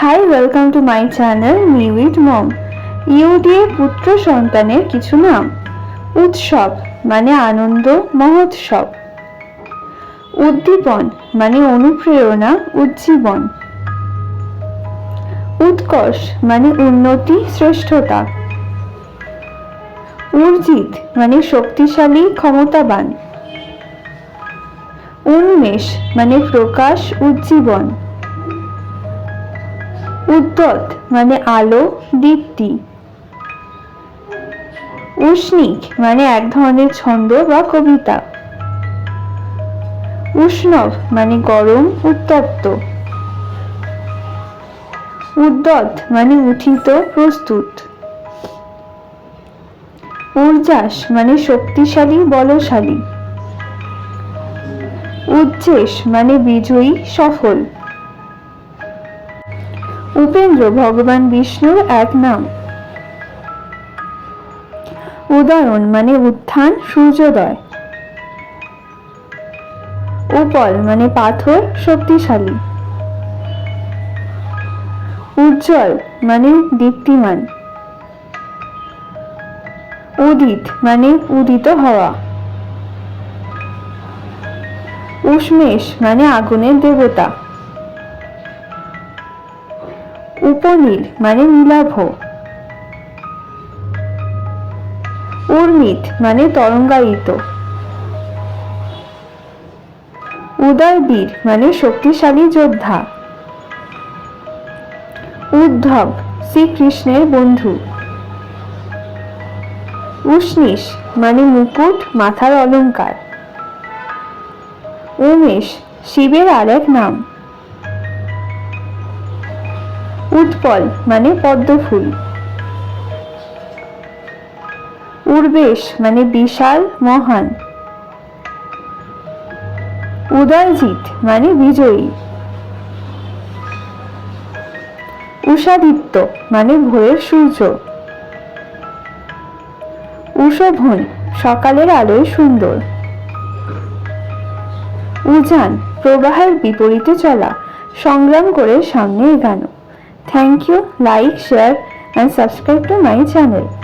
Hi welcome to my channel me with mom you দিয়ে পুত্র সন্তানের কিছু নাম। উৎসব মানে আনন্দ, মহোৎসব। উদ্দীপন মানে অনুপ্রেরণা, উজ্জীবন। উৎকর্ষ মানে উন্নতি, শ্রেষ্ঠতা। উর্জিত মানে শক্তিশালী, ক্ষমতাবান। উন্মেষ মানে প্রকাশ, উজ্জীবন। উদ্যত মানে আলো, দীপ্তি। উষ্ণিক মানে এক ধরনের ছন্দ বা কবিতা। উষ্ণব মানে গরম, উত্তপ্ত। উদ্যত মানে উঠিত, প্রস্তুত। ঊর্জাস মানে শক্তিশালী, বলশালী। উজ্জেস মানে বিজয়ী, সফল। উপেন্দ্র ভগবান বিষ্ণুর এক নাম। উদয়ন মানে উত্থান, সূর্যোদয়। উপল মানে পাথর, শক্তিশালী। উজ্জ্বল মানে দীপ্তিমান। উদিত মানে উদিত হওয়া। উষ্মেষ মানে আগুনের দেবতা। উপনীল মানে নীলাভ। উর্মিত মানে তরঙ্গায়িত। উদয়বীর মানে শক্তিশালী যোদ্ধা। উদ্ধব, শ্রীকৃষ্ণের বন্ধু। উষ্ণিস মানে মুকুট, মাথার অলংকার উমেশ, শিবের আরেক নাম। উৎপল মানে পদ্ম ফুল। উর্বেশ মানে বিশাল, মহান। উদয়জিৎ মানে বিজয়ী। উষাদিত্য মানে ভোরের সূর্য। উষভন সকালের আলোয় সুন্দর। উজান, প্রবাহের বিপরীতে চলা, সংগ্রাম করে সামনে এগানো। Thank you. Like, share and subscribe to my channel.